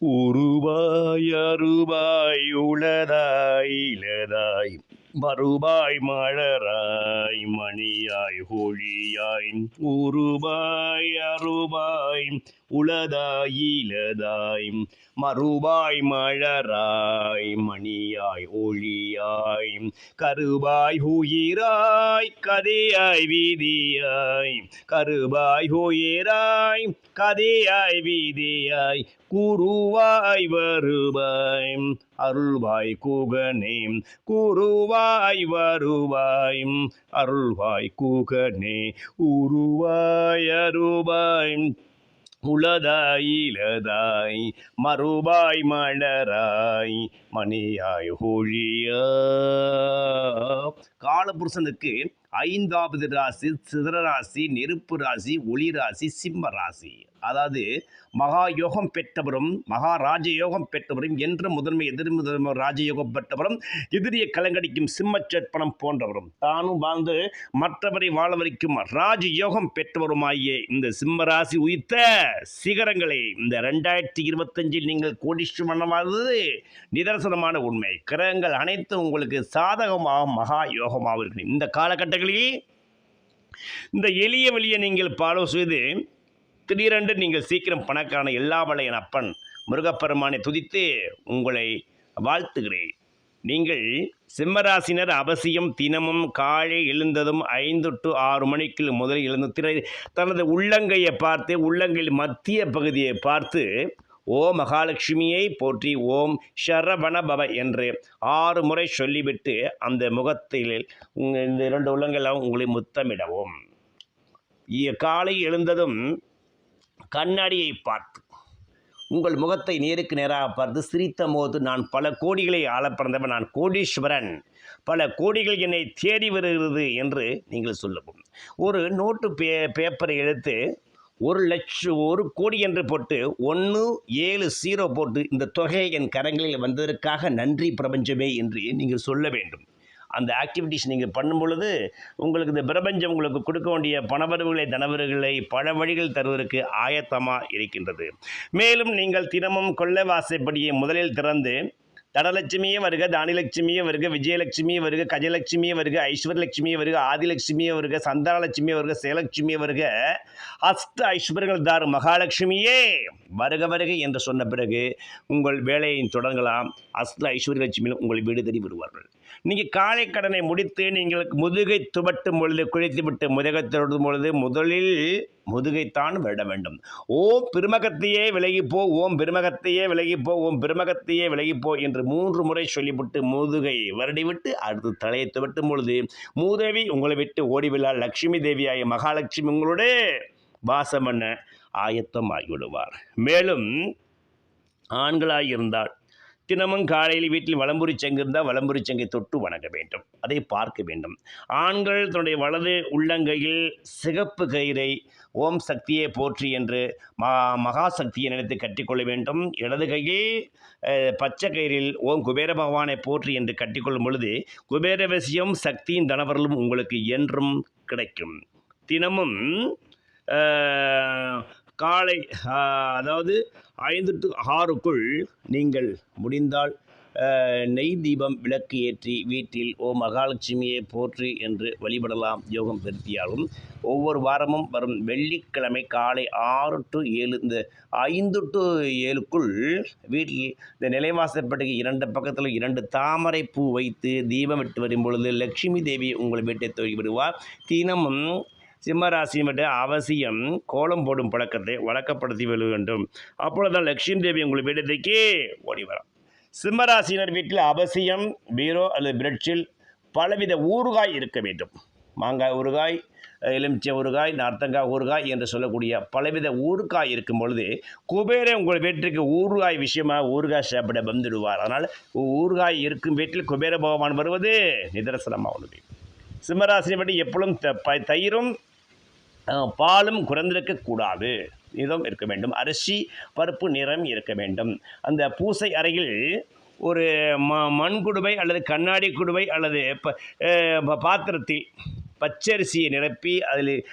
உருவாய் அருவாய் உளதாய் இளதாய் வருவாய் மலராய் மணியாய் ஒளியாய் உருவாய் அருவாய் உளதாய் இளதாய் மறுவாய் மலராய் மணியாய் ஒளியாய் கருவாய் உயிராய் கதையாய் வீதியாய் கருவாய் உயிராய் கதையாய் வீதியாய் குருவாய் வருவாய். அருள்வாய் கூகனே குருவாய் வருவாய். அருள்வாய் கூகனே உருவாய் அருவாய். உளதாய் இளதாய் மறுபாய் மலராய். மணியாய் ஹோழியா காலபுருஷனுக்கு ஐந்தாவது ராசி சிதற ராசி நெருப்பு ராசி ஒளி ராசி சிம்ம ராசி. அதாவது மகா யோகம் பெற்றவரும் மகா ராஜயோகம் பெற்றவரும் என்ற முதன்மை எதிர் முதன்மை ராஜயோகம் பெற்றவரும் எதிரிய கலங்கடிக்கும் சிம்மச்சற்பனம் போன்றவரும். தானும் வாழ்ந்து மற்றவரை வாழ வைக்கும் ராஜயோகம் பெற்றவருமாகிய இந்த சிம்ம ராசி உயிர்த்த சிகரங்களை இந்த ரெண்டாயிரத்தி இருபத்தஞ்சில் நீங்கள் கோடீஸ்வரமானது நிதர்சனமான உண்மை. கிரகங்கள் அனைத்தும் உங்களுக்கு சாதகமாக மகா யோகமாக இந்த காலகட்டங்களில் இந்த எளிய வழியை நீங்கள் ஃபாலோ செய்து திடீரென்று நீங்கள் சீக்கிரம் பணக்கான எல்லா வளையன் அப்பன் முருகப்பெருமானை துதித்து உங்களை வாழ்த்துகிறேன். நீங்கள் சிம்மராசினர் அவசியம் தினமும் காலை எழுந்ததும் ஐந்து டு ஆறு மணிக்கு முதல் எழுந்து திரை தனது உள்ளங்கையை பார்த்து உள்ளங்கையில் மத்திய பகுதியை பார்த்து ஓ மகாலட்சுமியை போற்றி ஓம் ஷரவண பவ என்று ஆறு முறை சொல்லிவிட்டு அந்த முகத்தில் இந்த இரண்டு உள்ளங்களும் உங்களை முத்தமிடவும். காலை எழுந்ததும் கண்ணாடியை பார்த்து உங்கள் முகத்தை நேருக்கு நேராக பார்த்து சிரித்த போது நான் பல கோடிகளை ஆள பிறந்தவன். நான் கோடீஸ்வரன். பல கோடிகள் என்னை தேடி வருகிறது என்று நீங்கள் சொல்லவும் ஒரு நோட்டு பே பேப்பரை எடுத்து ஒரு லட்சம் ஒரு கோடி என்று போட்டு ஒன்று ஏழு ஜீரோ போட்டு இந்த தொகை என் கரங்களில் வந்ததற்காக நன்றி பிரபஞ்சமே என்று நீங்கள் சொல்ல வேண்டும். அந்த ஆக்டிவிட்டிஸ் நீங்கள் பண்ணும் பொழுது உங்களுக்கு இந்த பிரபஞ்சம் உங்களுக்கு கொடுக்க வேண்டிய பணவரவுகளை தனவர்களை பல வழிகள் தருவதற்கு ஆயத்தமாக இருக்கின்றது. மேலும் நீங்கள் தினமும் கொள்ள வாசைப்படியை முதலில் திறந்து தனலட்சுமியே வருக தானிலட்சுமியே வருக விஜயலட்சுமியே வருக கஜலட்சுமியே வருக ஐஸ்வர்யலட்சுமியே வருக ஆதிலட்சுமியே வருக சந்தானலட்சுமியே வருக சேலட்சுமியே வருக அஷ்ட ஐஸ்வர்யங்கள் தாரு மகாலட்சுமியே வருக வருக என்று சொன்ன பிறகு உங்கள் வேலையை தொடங்கலாம். அஷ்ட ஐஸ்வர்யலட்சுமியில் உங்கள் வீடு தேடி வருவார்கள். நீங்கள் காலை கடனை முடித்து நீங்கள் முதுகை துவட்டும் பொழுது குளித்துவிட்டு முதுகை துவட்டும் பொழுது முதலில் முதுகைத்தான் விட வேண்டும். ஓம் பெருமகத்தையே விலகிப்போ ஓம் பெருமகத்தையே விலகிப்போ ஓம் பெருமகத்தையே விலகிப்போ என்று மூன்று முறை சொல்லிவிட்டு முதுகை வருடிவிட்டு அடுத்து தலையை துவட்டும் பொழுது மூதேவி உங்களை விட்டு ஓடிவிழா லட்சுமி தேவியாகிய மகாலட்சுமி உங்களோட வாசம் பண்ண ஆயத்தமாகிவிடுவார். மேலும் ஆண்களாக இருந்தால் தினமும் காலையில் வீட்டில் வலம்புரி சங்கு இருந்தால் வலம்புரி சங்கை தொட்டு வணங்க வேண்டும். அதை பார்க்க வேண்டும். ஆண்கள் தன்னுடைய வலது உள்ளங்கையில் சிகப்பு கயிறை ஓம் சக்தியை போற்றி என்று மா மகாசக்தியை நினைத்து கட்டிக்கொள்ள வேண்டும். இடது கையில் பச்சை கயிறில் ஓம் குபேர பகவானை போற்றி என்று கட்டிக்கொள்ளும் பொழுது குபேரவசியம் சக்தியின் தனவர்களும் உங்களுக்கு என்றும் கிடைக்கும். தினமும் காலை அதாவது ஐந்து டு ஆறுக்குள் நீங்கள் முடிந்தால் நெய் தீபம் விளக்கு ஏற்றி வீட்டில் ஓ மகாலட்சுமியை போற்றி என்று வழிபடலாம் யோகம் பெருத்தியாலும் ஒவ்வொரு வாரமும் வரும் வெள்ளிக்கிழமை காலை ஆறு டு ஏழு இந்த ஐந்து டு ஏழுக்குள் வீட்டில் இந்த நிலைவாசற்பட்டுக்கு இரண்டு பக்கத்தில் இரண்டு தாமரை பூ வைத்து தீபம் விட்டு வரும் பொழுது லட்சுமி தேவி உங்கள் வீட்டை தொழில் விடுவார். தினமும் சிம்மராசி மட்டும் அவசியம் கோலம் போடும் பழக்கத்தை வழக்கப்படுத்தி விட வேண்டும். அப்பொழுதுதான் லட்சுமி தேவி உங்கள் வீடத்துக்கு ஓடி வரும். சிம்மராசினர் வீட்டில் அவசியம் பீரோ அல்லது பிரெட்ஷில் பலவித ஊறுகாய் இருக்க வேண்டும். மாங்காய் ஊறுகாய் எலுமிச்சை ஊறுகாய் நார்த்தங்காய் ஊறுகாய் என்று சொல்லக்கூடிய பலவித ஊறுகாய் இருக்கும் பொழுது குபேரன் உங்கள் வீட்டிற்கு ஊறுகாய் விஷயமாக ஊறுகாய் சாப்பிட வந்துடுவார். அதனால் ஊறுகாய் இருக்கும் வீட்டில் குபேர பகவான் வருவது நிதர்சனமாக உள்ளது சிம்மராசினை பற்றி எப்பொழுதும் த- ப- தயிரும் பாலும் குறைந்திருக்கக்கூடாது இதுவும் இருக்க வேண்டும். அரிசி பருப்பு நிறம் இருக்க வேண்டும். அந்த பூசை அறையில் ஒரு ம மண்குடுவை அல்லது கண்ணாடி குடுவை அல்லது ப- ப- பாத்திரத்தில் பச்சரிசியை நிரப்பி அதில்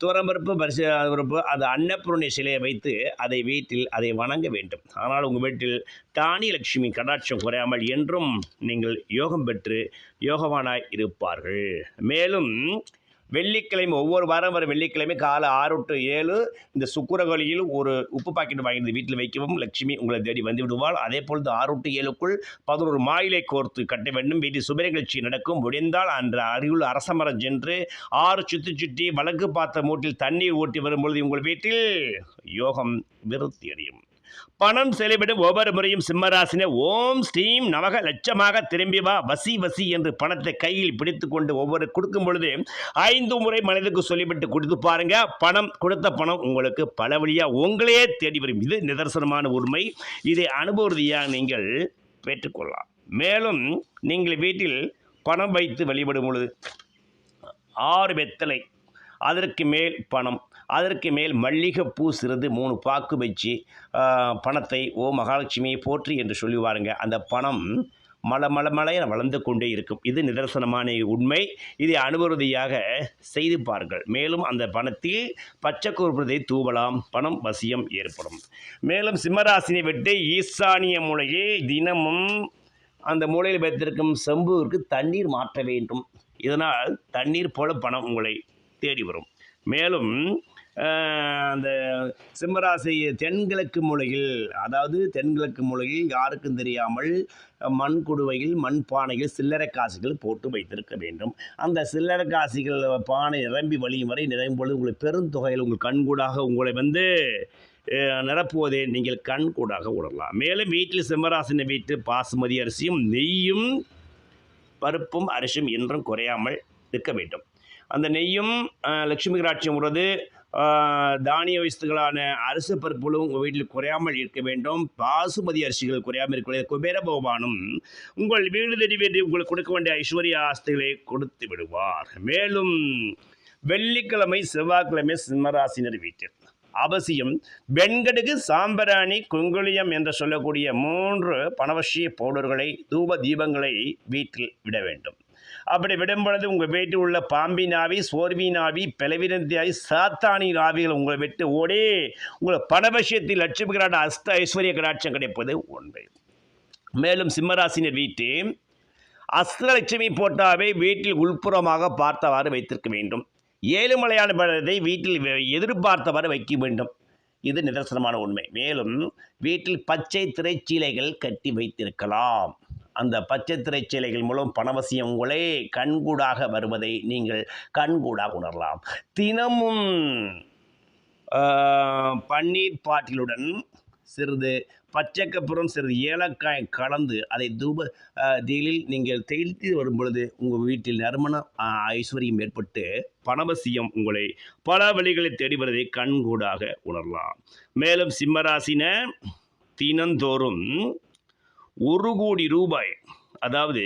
துவரம்பருப்பு பரிசு பருப்பு அது அன்னபூர்ணி சிலையை வைத்து அதை வீட்டில் அதை வணங்க வேண்டும். ஆனால் உங்கள் வீட்டில் தானி லட்சுமி கடாட்சம் குறையாமல் என்றும் நீங்கள் யோகம் பெற்று யோகவானாய் இருப்பார்கள். மேலும் வெள்ளிக்கிழமை ஒவ்வொரு வாரம் வர வெள்ளிக்கிழமை காலை ஆறு டு ஏழு இந்த சுக்குரகொலியில் ஒரு உப்பு பாக்கெட் வாங்கி வீட்டில் வைக்கவும் லட்சுமி உங்களை தேடி வந்து விடுவாள். அதே பொழுது ஆறு டு ஏழுக்குள் பதினோரு மாயிலை கோர்த்து கட்ட வேண்டும். வீட்டில் சுப நிகழ்ச்சி நடக்கும். முடிந்தால் அன்று அருகில் அரசமரம் சென்று ஆறு சுற்றி சுற்றி வழக்கு பார்த்த மூட்டில் தண்ணீர் ஊட்டி வரும்பொழுது உங்கள் வீட்டில் யோகம் விருத்தி அடையும். பணம் செலவிடும் ஒவ்வொரு முறையும் சிம்மராசினை ஓம் ஸ்ரீம் நமக லட்சமாக திரும்பி வா வசி வசி என்று பணத்தை கையில் பிடித்து கொண்டு ஒவ்வொரு கொடுக்கும் பொழுது ஐந்து முறை மனதுக்கு சொல்லிவிட்டு கொடுத்து பாருங்க. பணம் கொடுத்த பணம் உங்களுக்கு பல வழியாக உங்களையே தேடி வரும். இது நிதர்சனமான உண்மை. இதை அனுபவ ரீதியாக நீங்கள் பெற்றுக்கொள்ளலாம். மேலும் நீங்கள் வீட்டில் பணம் வைத்து வழிபடும் பொழுது ஆறு வெத்தலை அதற்கு மேல் பணம் அதற்கு மேல் மல்லிகைப்பூ சிறிது மூணு பாக்கு வச்சு பணத்தை ஓ மகாலட்சுமியை போற்றி என்று சொல்லி வாருங்க. அந்த பணம் மல மல மலைய வளர்ந்து கொண்டே இருக்கும். இது நிதர்சனமான உண்மை. இதை அனுபவதியாக செய்து பாருங்கள். மேலும் அந்த பணத்தில் பச்சை குருபதை தூவலாம். பணம் வசியம் ஏற்படும். மேலும் சிம்மராசினை விட்டு ஈசானிய மூலையில் தினமும் அந்த மூலையில் வைத்திருக்கும் செம்புவிற்கு தண்ணீர் மாற்ற வேண்டும். இதனால் தண்ணீர் போல பணம் உங்களை தேடி வரும். மேலும் அந்த சிம்மராசி தென்கிழக்கு மூலையில் அதாவது தென்கிழக்கு மூலையில் யாருக்கும் தெரியாமல் மண் குடுவையில் மண் பானையில் சில்லறை காசுகள் போட்டு வைத்திருக்க வேண்டும். அந்த சில்லறை காசுகள் பானை நிரம்பி வழியும் வரை நிரம்பும் பொழுது உங்களுக்கு பெருந்தொகையில் உங்கள் கண்கூடாக உங்களை வந்து நிரப்புவதே நிரப்புவதை நீங்கள் கண்கூடாக உணரலாம். மேலும் வீட்டில் சிம்மராசின வீட்டு பாசுமதி அரிசியும் நெய்யும் பருப்பும் அரிசியும் என்றும் குறையாமல் இருக்க வேண்டும். அந்த நெய்யும் லட்சுமி கடாட்சியம் உறது தானிய வயசுகளான அரிசி பருப்புகளும் உங்கள் வீட்டில் குறையாமல் இருக்க வேண்டும். பாசுமதி அரிசிகள் குறையாமல் இருக்க குபேர பகவானும் உங்கள் வீடு தேடி வேண்டி உங்களுக்கு கொடுக்க வேண்டிய ஐஸ்வர்ய ஆஸ்திகளை கொடுத்து விடுவார். மேலும் வெள்ளிக்கிழமை செவ்வாய்க்கிழமை சிம்மராசினர் வீட்டில். அவசியம் வெண்கடுகு சாம்பராணி குங்குளியம் என்று சொல்லக்கூடிய மூன்று பணவசிய பவுடர்களை தூப தீபங்களை வீட்டில் விட வேண்டும். அப்படி விடும் பொழுது உங்கள் வீட்டில் உள்ள பாம்பின் ஆவி சோர்வின் ஆவி பிளவினத்தி சாத்தானின் ஆவிகள் உங்களை விட்டு ஓடி உங்களை பணவசியத்தில் லட்சுமி கடாட்ட அஸ்த ஐஸ்வர்ய கடாட்சம் கிடைப்பது உண்மை. மேலும் சிம்மராசினர் வீட்டில் அஸ்தலட்சுமி போட்டாவை வீட்டில் உள்புறமாக பார்த்தவாறு வைத்திருக்க வேண்டும். ஏழுமலையான படத்தை வீட்டில் எதிர்பார்த்தவாறு வைக்க வேண்டும். இது நிதர்சனமான உண்மை. மேலும் வீட்டில் பச்சை திரைச்சீலைகள் கட்டி வைத்திருக்கலாம். அந்த பச்சை திரைச்சீலைகள் மூலம் பணவசியம் உங்களே கண்கூடாக வருவதை நீங்கள் கண்கூடாக உணரலாம். தினமும் பன்னீர் பாட்டிலுடன் சிறிது பச்சைக்கப்புறம் சிறிது ஏலக்காய் கலந்து அதை தூப தீலில் நீங்கள் தெளித்து வரும் பொழுது உங்கள் வீட்டில் நறுமண ஐஸ்வர்யம் ஏற்பட்டு பணவசியம் உங்களை பல வழிகளை தேடி வருவதை கண்கூடாக உணரலாம். மேலும் சிம்மராசின தினந்தோறும் ஒரு கோடி ரூபாய். அதாவது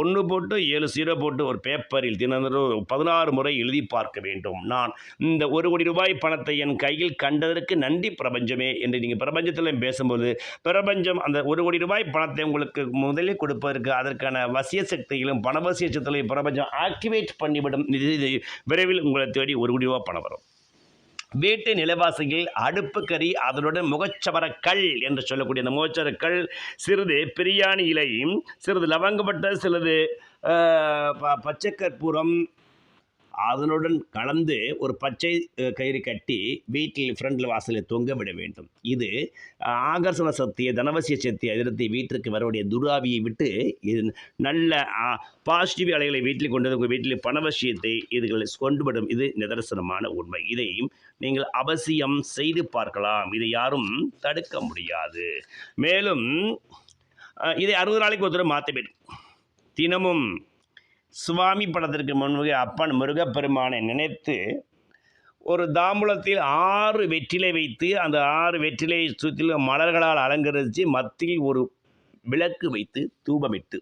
ஒன்று போட்டு ஏழு சீரோ போட்டு ஒரு பேப்பரில் தினந்தோறும் பதினாறு முறை எழுதி பார்க்க வேண்டும். நான் இந்த ஒரு கோடி ரூபாய் பணத்தை என் கையில் கண்டதற்கு நன்றி பிரபஞ்சமே என்று நீங்கள் பிரபஞ்சத்தில் பேசும்போது பிரபஞ்சம் அந்த ஒரு கோடி ரூபாய் பணத்தை உங்களுக்கு முதலில் கொடுப்பதற்கு அதற்கான வசிய சக்தியிலும் பணவசிய சக்திகளையும் பிரபஞ்சம் ஆக்டிவேட் பண்ணிவிடும். இது விரைவில் உங்களை தேடி ஒரு கோடி ரூபாய் பணம் வரும். வீட்டு நிலவாசியில் அடுப்பு கறி அதனுடன் முகச்சவரக்கல் என்று சொல்லக்கூடிய அந்த முகச்சவரக்கல் சிறிது பிரியாணி இலையும் சிறிது லவங்கப்பட்ட சிறிது பச்சைக்கற்பூரம் ப- அதனுடன் கலந்து ஒரு பச்சை கயிறு கட்டி வீட்டில் ஃப்ரண்டில் வாசலில் தொங்க விட வேண்டும். இது ஆகர்ஷண சக்தியை தனவசிய சக்தியை எதிர்த்து வீட்டிற்கு வரக்கூடிய துராவியை விட்டு இது நல்ல பாசிட்டிவ் அலைகளை வீட்டில் கொண்டு வந்து உங்கள் வீட்டில் பணவசியத்தை இதுகளை கொண்டுவிடும். இது நிதர்சனமான உண்மை. இதையும் நீங்கள் அவசியம் செய்து பார்க்கலாம். இதை யாரும் தடுக்க முடியாது. மேலும் இதை அறுபது நாளைக்கு ஒருத்தர் மாற்ற வேண்டும் தினமும் சுவாமி படத்திற்கு முன்பு அப்பன் முருகப்பெருமானை நினைத்து ஒரு தாம்பூலத்தில் ஆறு வெற்றிலை வைத்து அந்த ஆறு வெற்றிலை சுற்றிலும் மலர்களால் அலங்கரித்து மத்தியில் ஒரு விளக்கு வைத்து தூபமிட்டு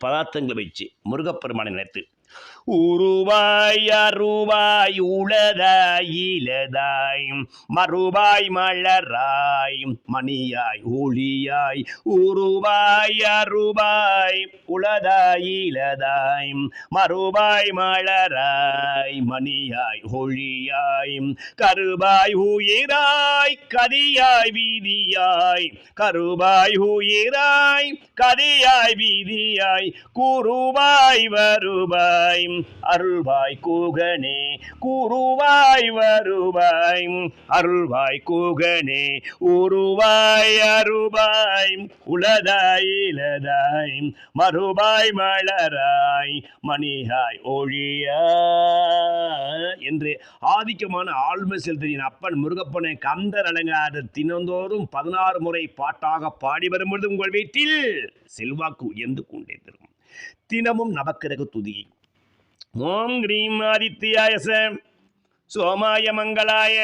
பதார்த்தங்களை வச்சு முருகப்பெருமானை நினைத்து உருவாய் அருவாய் உளதாய் இலதாய் மறுவாய் மலராய் மணியாய் ஒளியாய் உருவாய் அருவாய் உளதாய் இலதாய் மறுவாய் மலராய் மணியாய் ஒளியாய் கருவாய் உயிராய் கதியாய் வீதியாய் கருவாய் உயிராய் கதியாய் வீதியாய் குருவாய் வருவாய். அருள்வாய் கூகனே கூறுவாய் வருவாய் அருள்வாய் கூகனே உருவாய் அருவாய் உளதாய் இலதாய் மறுபாய் மலராய் மணியாய் ஒழியா என்று ஆதிக்கமான ஆளுமை செலுத்தின அப்பன் முருகப்பனை கந்தர் அலங்கார தினந்தோறும் பதினாறு முறை பாட்டாக பாடி வரும்பொழுது உங்கள் வீட்டில் செல்வாக்கு உயர்ந்து கொண்டே தரும். தினமும் நவக்கிரக துதி ஓம் கிரீம் ஆதித்யாயச சோமாய மங்களாய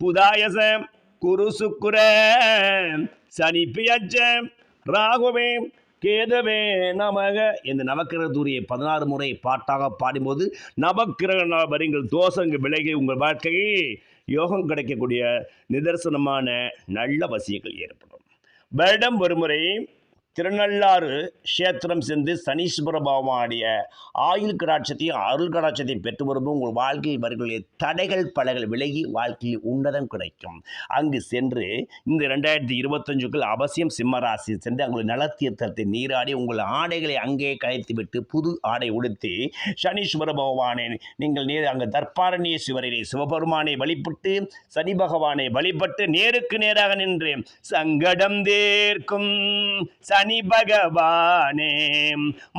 புதாயச குரு சுக்குர சனிப்பியச்ச ராகுவே கேதவே நமக இந்த நவக்கிரக தூரியை பதினாறு முறை பாட்டாக பாடும்போது நவக்கிரக நபரிங்கள் தோஷங்கள் விலகி உங்கள் வாழ்க்கையை யோகம் கிடைக்கக்கூடிய நிதர்சனமான நல்ல வசியங்கள் ஏற்படும். வருடம் ஒருமுறை திருநள்ளாறு கஷேத்திரம் சென்று சனீஸ்வர பகவானுடைய ஆயுள் கடாட்சத்தையும் அருள் கடாட்சத்தையும் பெற்று வரும்போது உங்கள் வாழ்க்கையில் வருகிற தடைகள் பலகள் விலகி வாழ்க்கையில் உன்னதம் கிடைக்கும். அங்கு சென்று இந்த ரெண்டாயிரத்தி இருபத்தஞ்சுக்குள் அவசியம் சிம்மராசி சென்று உங்கள் நலத்தீர்த்தத்தை நீராடி உங்கள் ஆடைகளை அங்கே கலைத்து விட்டு புது ஆடை உடுத்தி சனீஸ்வர பகவானை நீங்கள் நேர் அங்கே தர்பாரண்யேஸ்வரரை சிவபெருமானை வழிபட்டு சனி பகவானை வழிபட்டு நேருக்கு நேராக நின்று சங்கடம் தேர்க்கும். சனி சனி பகவானே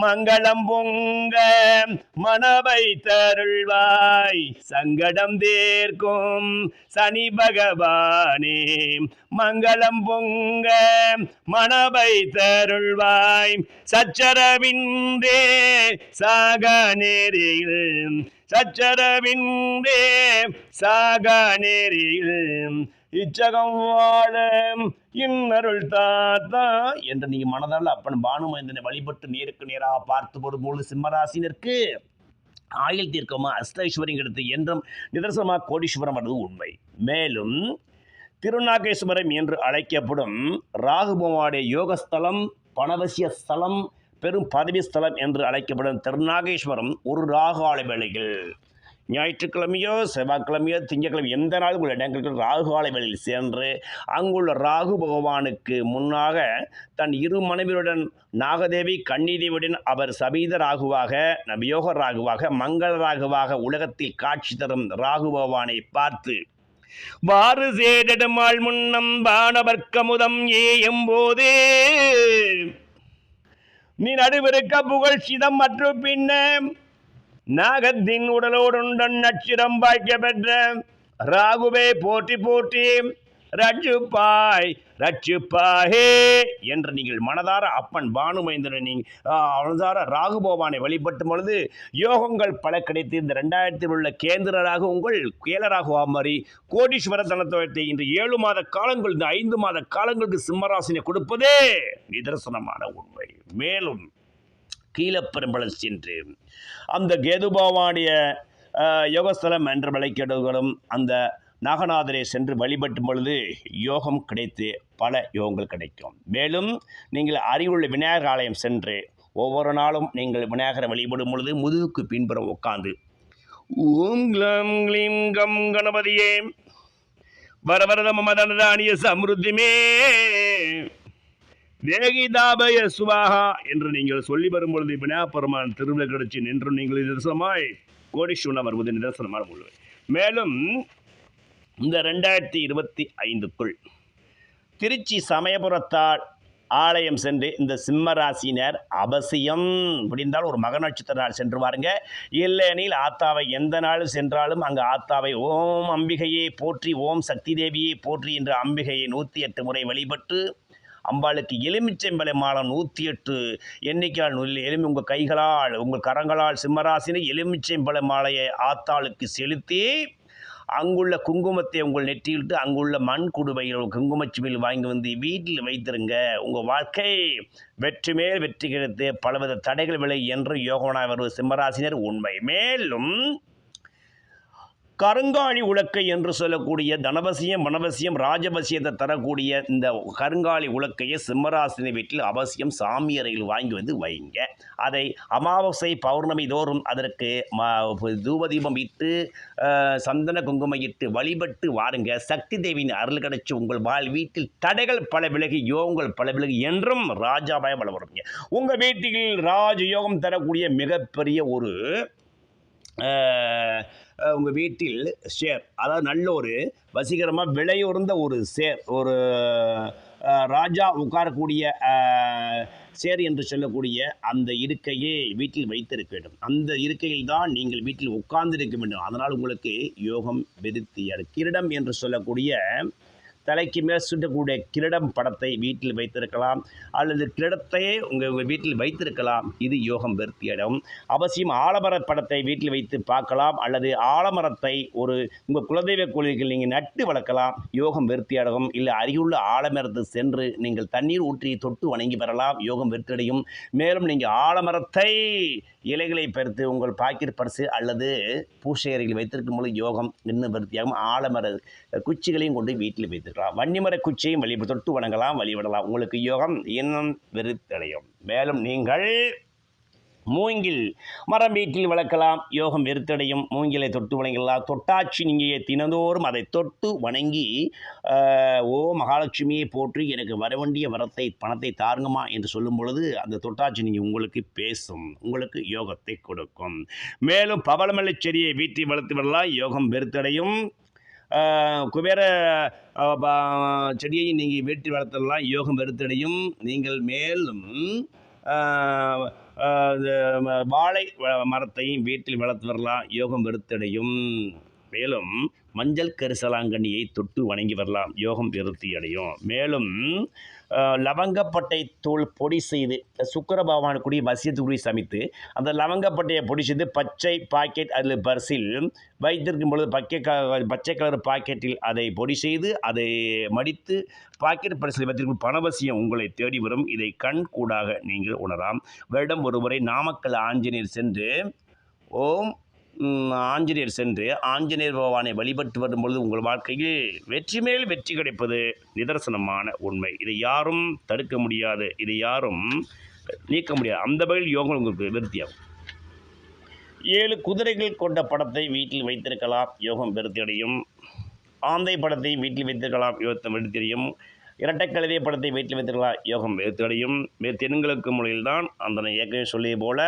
மங்களம் பொங்க மனவை தருள்வாய். சங்கடம் தேர்க்கும் சனி பகவானே மங்களம் பொங்க மனவை தருள்வாய். சச்சரவின்றே சாக நேரில் சச்சரவின்றே சாக நேரில். இச்சகம் வாழ இன்னருள் தாத்தா என்று நீங்க மனதால் அப்பன் பானுமேந்திரனை வழிபட்டு நேருக்கு நேராக பார்த்து வரும்போது சிம்மராசினருக்கு ஆயுள் தீர்க்கமா அஷ்டைஸ்வரிங்கிறது என்றும் நிதர்சனமாக கோடீஸ்வரம் வருவது உண்மை. மேலும் திருநாகேஸ்வரம் என்று அழைக்கப்படும் ராகுபவாடைய யோகஸ்தலம் பணவசிய ஸ்தலம் பெரும் பதவி ஸ்தலம் என்று அழைக்கப்படும் திருநாகேஸ்வரம் ஒரு ராகால வேளையில். ஞாயிற்றுக்கிழமையோ செவ்வாய்க்கிழமையோ திங்கட்கிழமை எந்த நாளும் உள்ள இடங்களுக்கு ராகுகால வேளையில் சென்று அங்குள்ள ராகு பகவானுக்கு முன்னாக தன் இரு மனைவியுடன் நாகதேவி கன்னிதேவியுடன் அவர் சபீத ராகுவாக நபியோக ராகுவாக மங்கள ராகுவாக உலகத்தில் காட்சி தரும் ராகு பகவானை பார்த்து வாறு சேடமாள் முன்னம் வானவர்க்கமுதம் ஏயும் போதே நீ நடுவிருக்க புகழ்ச்சிதம் மற்றும் பின்ன நாகத்தின் உடலோடுண்டன் நட்சிரம் பாய்க்க பெற்ற ராகுவே போட்டி போட்டி ரட்சுப்பாய் ரட்சுப்பாயே என்று நீங்கள் மனதார அப்பன் பானுமைந்தனை நீங்கள் மனதார ராகு பகவானை வழிபட்டும் பொழுது யோகங்கள் பல கிடைத்து இந்த ரெண்டாயிரத்தில் உள்ள கேந்திரராக உங்கள் கேலராகுவா மாதிரி கோடீஸ்வர தனத்துவத்தை இன்று ஏழு மாத காலங்கள் இந்த ஐந்து மாத காலங்களுக்கு சிம்மராசினை கொடுப்பதே நிதர்சனமான உண்மை. மேலும் கீழப்பெரும்பலம் சென்று அந்த கேதுபாவானுடைய யோகஸ்தலம் என்ற விளைக்கெடுகளும் அந்த நாகநாதரை சென்று வழிபட்டும் பொழுது யோகம் கிடைத்து பல யோகங்கள் கிடைக்கும். மேலும் நீங்கள் அறிவுள்ள விநாயகர் ஆலயம் சென்று ஒவ்வொரு நாளும் நீங்கள் விநாயகரை வழிபடும் பொழுது முதுகுக்கு பின்புறம் உட்காந்து ஓம் க்ளம் க்ளீம் கம் கணபதியே வரவரத மமதனதானிய சமிருத்திமே வேகிதாபய சுவாகா என்று நீங்கள் சொல்லி வரும் பொழுது விநாயகப்பெருமான் திருவிழா கிடைச்சி நின்று நீங்கள் நிதர்சனமாய் கோடீஸ்வரன் வருவது நிதர்சனமான உள்ளது மேலும் இந்த ரெண்டாயிரத்தி இருபத்தி ஐந்துக்குள் திருச்சி சமயபுரத்தால் ஆலயம் சென்று இந்த சிம்ம ராசினர் அவசியம் முடிந்தால் ஒரு மக நட்சத்திர நாள் சென்று வாருங்க. இல்லையெனில் ஆத்தாவை எந்த நாள் சென்றாலும் அங்கு ஆத்தாவை ஓம் அம்பிகையே போற்றி ஓம் சக்தி தேவியை போற்றி என்ற அம்பிகையை நூற்றி எட்டு முறை வழிபட்டு அம்பாளுக்கு எலுமிச்சம்பளை மாலை நூற்றி எட்டு எண்ணிக்கையால் நூல் எலுமி உங்கள் கைகளால் உங்கள் கரங்களால் சிம்மராசினை எலுமிச்சம்பளை மாலையை ஆத்தாளுக்கு செலுத்தி அங்குள்ள குங்குமத்தை உங்கள் நெற்றியிட்டு அங்குள்ள மண் குடுவையில் குங்குமச்சுமையில் வாங்கி வந்து வீட்டில் வைத்திருங்க. உங்கள் வாழ்க்கை வெற்றி மேல் வெற்றி கிடைத்து பலவித தடைகள் விலை என்று யோகவனாய் வருவது சிம்மராசினர் உண்மை. மேலும் கருங்காலி உலக்கை என்று சொல்லக்கூடிய தனவசியம் மனவசியம் ராஜவசியத்தை தரக்கூடிய இந்த கருங்காலி உலக்கையை சிம்மராசினி வீட்டில் அவசியம் சாமி அறையில் வாங்கி வந்து வைங்க. அதை அமாவாசை பௌர்ணமி தோறும் அதற்கு ம- தூபதீபம் இட்டு சந்தன குங்குமம் இட்டு வழிபட்டு வாருங்க. சக்தி தேவியின் அருள் கிடைச்சி உங்கள் வாழ் வீட்டில் தடைகள் பல விலகி யோகங்கள் பல விலகி என்றும் ராஜாபாய வள வருங்க உங்கள் வீட்டில் ராஜயோகம் தரக்கூடிய மிகப்பெரிய ஒரு உங்கள் வீட்டில் ஷேர் அதாவது நல்ல ஒரு வசீகரமாக விலையுறந்த ஒரு சேர் ஒரு ராஜா உட்காரக்கூடிய சேர் என்று சொல்லக்கூடிய அந்த இருக்கையை வீட்டில் வைத்திருக்க வேண்டும். அந்த இருக்கையில் தான் நீங்கள் வீட்டில் உட்கார்ந்திருக்க வேண்டும். அதனால் உங்களுக்கு யோகம் விருத்தி கிரீடம் என்று சொல்லக்கூடிய தலைக்கு மேல் சுட்டக்கூடிய கிரீடம் படத்தை வீட்டில் வைத்திருக்கலாம் அல்லது கிரீடத்தையே உங்கள் உங்கள் வீட்டில் வைத்திருக்கலாம். இது யோகம் பெருத்தியிடம் அவசியம் ஆலமர படத்தை வீட்டில் வைத்து பார்க்கலாம் அல்லது ஆலமரத்தை ஒரு உங்கள் குலதெய்வ கோயில்கள் நீங்கள் நட்டு வளர்க்கலாம். யோகம் வெறுத்தியடவும் இல்லை அருகிலுள்ள ஆலமரத்துக்கு சென்று நீங்கள் தண்ணீர் ஊற்றி தொட்டு வணங்கி பெறலாம் யோகம் வெறுத்தடையும் மேலும் நீங்கள் ஆலமரத்தை இலைகளை பெருத்து உங்கள் பாக்கெட் பரிசு அல்லது பூசை அறையில் வைத்திருக்கும் பொழுது யோகம் இன்னும் வெறுத்தியாகும் ஆலமர குச்சிகளையும் கொண்டு வீட்டில் வைத்திருக்கலாம் வன்னிமர குச்சியும் வழி தொட்டு வணங்கலாம் வழிபடலாம். உங்களுக்கு யோகம் இன்னும் வெறுத்தடையும் மேலும் நீங்கள் மூங்கில் மரம் வீட்டில் வளர்க்கலாம். யோகம் வெறுத்தடையும் மூங்கிலை தொட்டு வணங்கலாம் தொட்டாட்சி நீங்கள் தினந்தோறும் அதை தொட்டு வணங்கி ஓ மகாலட்சுமியை போற்றி எனக்கு வரவேண்டிய வரத்தை பணத்தை தாருங்கம்மா என்று சொல்லும் பொழுது அந்த தொட்டாட்சி நீங்கள் உங்களுக்கு பேசும். உங்களுக்கு யோகத்தை கொடுக்கும். மேலும் பவளமல்லி செடியை வீட்டில் வளர்த்து விடலாம். யோகம் வெறுத்தடையும் குபேர செடியை நீங்கள் வீட்டில் வளர்த்தலாம். யோகம் வெறுத்தடையும். நீங்கள் மேலும் இந்த வாழை மரத்தையும் வீட்டில் வளர்த்து வரலாம். யோகம் வெறுத்தடையும். மேலும் மஞ்சள் கரிசலாங்கண்ணியை தொட்டு வணங்கி வரலாம். யோகம் விருத்தி அடையும். மேலும் லவங்கப்பட்டை தூள் பொடி செய்து சுக்கர பகவானுக்குரிய வசியத்துக்குரிய சமைத்து அந்த லவங்கப்பட்டையை பொடி செய்து பச்சை பாக்கெட் அதில் பர்சில் வைத்திருக்கும் பொழுது பச்சை க பச்சை கலர் பாக்கெட்டில் அதை பொடி செய்து அதை மடித்து பாக்கெட் பரிசில் வைத்திருக்கும் பணவசியம் உங்களை தேடி வரும். இதை கண் கூடாக நீங்கள் உணராம் வருடம் ஒருமுறை நாமக்கல் ஆஞ்சநேயர் சென்று ஓம் ஆஞ்சநேயர் சென்று ஆஞ்சநேயர் பகவானை வழிபட்டு வரும்பொழுது உங்கள் வாழ்க்கையில் வெற்றி மேல் வெற்றி கிடைப்பது நிதர்சனமான உண்மை. இதை யாரும் தடுக்க முடியாது. இதை யாரும் நீக்க முடியாது. அந்த வகையில் யோகம் உங்களுக்கு விருத்தியாகும். ஏழு குதிரைகள் கொண்ட படத்தை வீட்டில் வைத்திருக்கலாம். யோகம் விருத்தியடையும். ஆந்தை படத்தை வீட்டில் வைத்திருக்கலாம். யோகத்தை விருத்தியடையும். இரட்டை கழுதை படத்தை வீட்டில் வைத்திருக்கலாம். யோகம் விருத்தியடையும். வேறு தென்கிழக்கு மொழியில்தான் அந்த நான் ஏற்கனவே சொல்லிய போல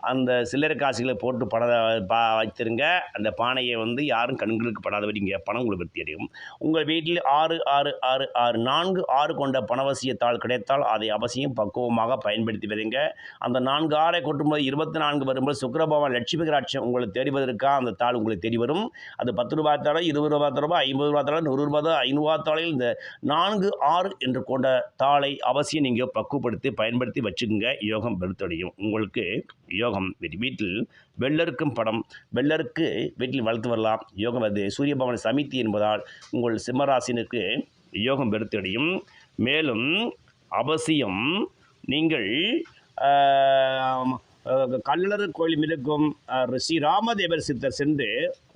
அந்த சில்லறை காசுகளை போட்டு பணம் பா வைத்திருங்க. அந்த பானையை வந்து யாரும் கண்களுக்கு படாதபடி இங்கே பணம் உங்களுக்கு விருத்தி அடையும். உங்கள் வீட்டில் ஆறு ஆறு ஆறு ஆறு நான்கு ஆறு கொண்ட பணவசியத்தால் கிடைத்தால் அதை அவசியம் பக்குவமாக பயன்படுத்தி வருங்க அந்த நான்கு ஆறை கொட்டும்போது இருபத்தி நான்கு வரும்போது சுக்கரபவன் லட்சுமி கராட்சியம் உங்களை தேடிவதற்காக அந்த தாள் உங்களுக்கு தேடி வரும். அது பத்து ரூபாய் தாளோ இருபது ரூபாய் தாளோ ஐம்பது ரூபாய் தாளோ நூறு ரூபாய் தாளோ ஐநூறு தாளையில் இந்த நான்கு ஆறு என்று கொண்ட தாளை அவசியம் நீங்கள் பக்குவப்படுத்தி பயன்படுத்தி வச்சுக்கோங்க. யோகம் பெருத்தடையும். உங்களுக்கு யோகம். வீட்டில் வெள்ளருக்கும் படம் வெள்ளருக்கு வீட்டில் வளர்த்து வரலாம். யோகம் அது சூரிய பவன் சமித்தி என்பதால் உங்கள் சிம்மராசினுக்கு யோகம் பெருத்தடையும் மேலும் அவசியம் நீங்கள் கல்லறு கோயில் இருக்கும் அஹ், ஸ்ரீ ராமதேவர் சித்தர் சென்று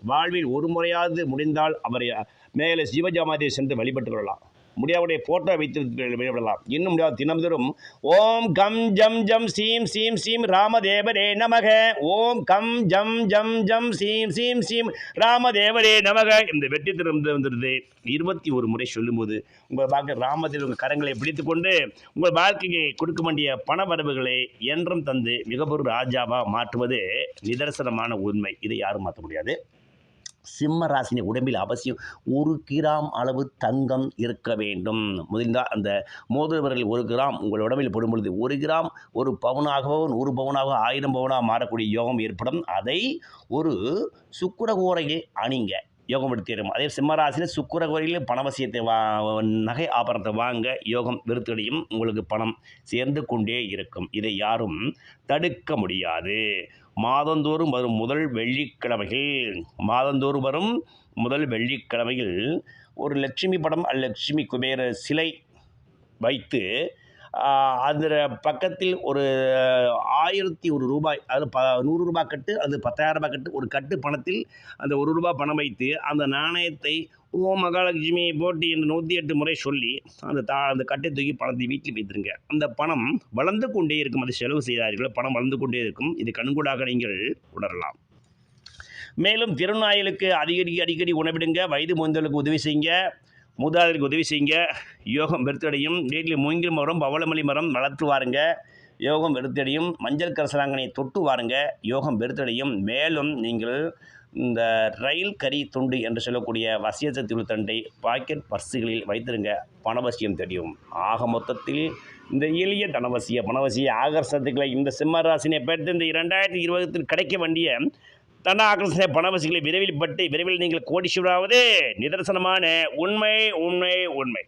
வாழ்வில் ஒரு முறையாவது முடிந்தால் அவரை மேலே சிவஜாமாதேவி சென்று வழிபட்டு வரலாம் முடியாவுடைய போட்டோ வைத்து வழிபடலாம் இன்னும் முடியாது தினம்தோறும் ஓம் கம் ஜம் ஜம் சீம் சீம் சீம் ராமதேவரே நமக. ஓம் கம் ஜம் ஜம் ஜம் சீம் சீம் சீம் ராமதேவரே நமக. இந்த வெற்றி திறந்து வந்துடுது இருபத்தி ஒரு முறை சொல்லும்போது உங்கள் வாழ்க்கை ராமதேவ உங்கள் கரங்களை பிடித்துக்கொண்டு உங்கள் வாழ்க்கையை கொடுக்க வேண்டிய பண வரவுகளை என்றும் தந்து மிகப்பெரும் ராஜாவாக மாற்றுவது நிதர்சனமான உண்மை. இதை யாரும் மாற்ற முடியாது. சிம்ம ராசினி உடம்பில் அவசியம் ஒரு கிராம் அளவு தங்கம் இருக்க வேண்டும். முதல்தான் அந்த மோதிரவர்கள் ஒரு கிராம் உங்கள் உடம்பில் போடும் பொழுது ஒரு கிராம் ஒரு பவுனாகவோ நூறு பவுனாகவோ ஆயிரம் பவுனாக மாறக்கூடிய யோகம் ஏற்படும். அதை ஒரு சுக்குரகோரையில் அணிங்க யோகம் எடுத்துடும் அதே சிம்மராசியில் சுக்குரகோரையில் பணவசியத்தை வா நகை ஆபரணத்தை வாங்க யோகம் விருத்தடையும் உங்களுக்கு பணம் சேர்ந்து கொண்டே இருக்கும். இதை யாரும் தடுக்க முடியாது. மாதந்தோறும் வரும் முதல் வெள்ளிக்கிழமையில் மாதந்தோறும் வரும் முதல் வெள்ளிக்கிழமையில் ஒரு லட்சுமி படம் அல்லட்சுமி குபேர சிலை வைத்து அதில் பக்கத்தில் ஒரு ஆயிரத்தி ஒரு ரூபாய் அது ப நூறு ரூபாய் கட்டு அது பத்தாயிரம் ரூபாய் கட்டு ஒரு கட்டு பணத்தில் அந்த ஒரு ரூபாய் பணம் வைத்து அந்த நாணயத்தை ஓ மகாலட்சுமி போட்டி என்று நூற்றி எட்டு முறை சொல்லி அந்த தா அந்த கட்டை தூக்கி பணத்தை வீட்டில் வைத்திருங்க. அந்த பணம் வளர்ந்து கொண்டே இருக்கும். அது செலவு செய்தார்கள் பணம் வளர்ந்து கொண்டே இருக்கும். இது கண்கூடாக நீங்கள் உணரலாம். மேலும் திருநாயலுக்கு அடிக்கடி அடிக்கடி உணவிடுங்க. வயது முந்தலுக்கு உதவி செய்யுங்க. மூதாதையருக்கு உதவி செய்யுங்க. யோகம் வெறுத்தடையும் வீட்டில் மூங்கில் மரம் பவளமல்லி மரம் வளர்த்து வாருங்க. யோகம் வெறுத்தடையும் மஞ்சள் கரசலாங்கனை தொட்டு வாருங்க. யோகம் வெறுத்தடையும் மேலும் நீங்கள் இந்த ரயில் கறி துண்டு என்று சொல்லக்கூடிய வசியசத்தில் தண்டை பாக்கெட் பர்சுகளில் வைத்திருங்க. பணவசியம் தெரியும். ஆக மொத்தத்தில் இந்த எளிய தனவசிய பணவசிய ஆகர்ஷத்துக்களை இந்த சிம்ம ராசினை பெற்று இந்த இரண்டாயிரத்தி இருபத்தில் கிடைக்க வேண்டிய தன பணவசிகளை விரைவில் பட்டு விரைவில் நீங்கள் கோடீஸ்வராவது நிதர்சனமான உண்மை உண்மை உண்மை.